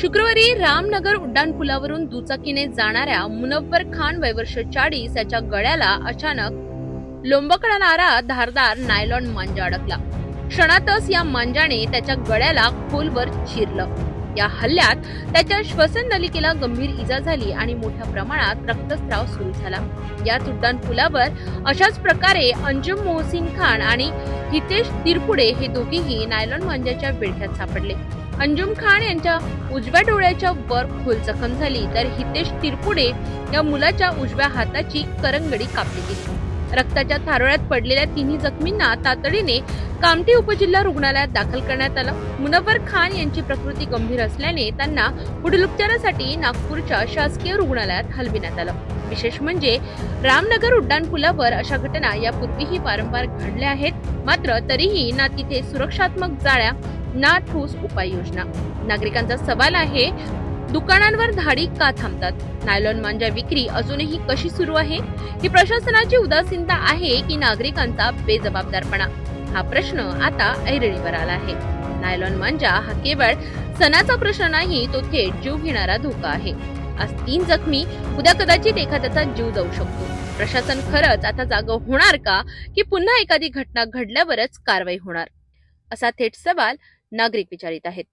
शुक्रवारी रामनगर उड्डाणपुलावरून दुचाकीने जाणाऱ्या मुनव्वर खान वयवर्ष चाळीस याच्या गळ्याला अचानक लोंबकळणारा धारदार नायलॉन मांजा अडकला. क्षणातच या मांजाने त्याच्या गळ्याला खोलवर चिरलं. या हल्ल्यात त्याच्या श्वसन नलिकेला गंभीर इजा झाली आणि मोठ्या प्रमाणात रक्तस्राव सुरू झाला. याच उड्डाण पुलावर अशाच प्रकारे अंजुम मोहसिन खान आणि हितेश तिरपुडे हे दोघेही नायलॉन मांजाच्या बेडक्यात सापडले. अंजुम खान यांच्या उजव्या डोळ्याच्या वर खोल जखम झाली. तर हितेश तिरपुडे या मुलाच्या उजव्या हाताची करंगडी कापली गेली. रक्ताच्या थारोळ्यात पडलेल्या तिन्ही जखमींना तातडीने कामठी उपजिल्हा रुग्णालयात दाखल करण्यात आलं. मुनव्वर खान यांची प्रकृती गंभीर असल्याने त्यांना पुढील उपचारासाठी नागपूरच्या शासकीय रुग्णालयात हलविण्यात आलं. विशेष म्हणजे रामनगर उड्डाणपुलावर अशा घटना यापूर्वीही वारंवार घडल्या आहेत. मात्र तरीही ना तिथे सुरक्षात्मक जाळ्या ना ठोस उपाययोजना. नागरिकांचा सवाल आहे दुकानांवर धाडी का थांबतात? नायलॉन मांजा विक्री अजूनही कशी सुरू आहे? ही प्रशासनाची उदासीनता आहे की नागरिकांचा बेजबाबदारपणा? हा प्रश्न आता ऐरणीवर आला आहे. नायलॉन मांजा हा केवळ सणाचा प्रश्न नाही तो थेट जीव घेणारा धोका आहे. आज तीन जखमी उद्या कदाचित एखाद्याचा जीव जाऊ शकतो. प्रशासन खरंच आता जागं होणार का? की पुन्हा एखादी घटना घडल्यावरच कारवाई होणार? असा थेट सवाल नागरिक विचारित आहेत.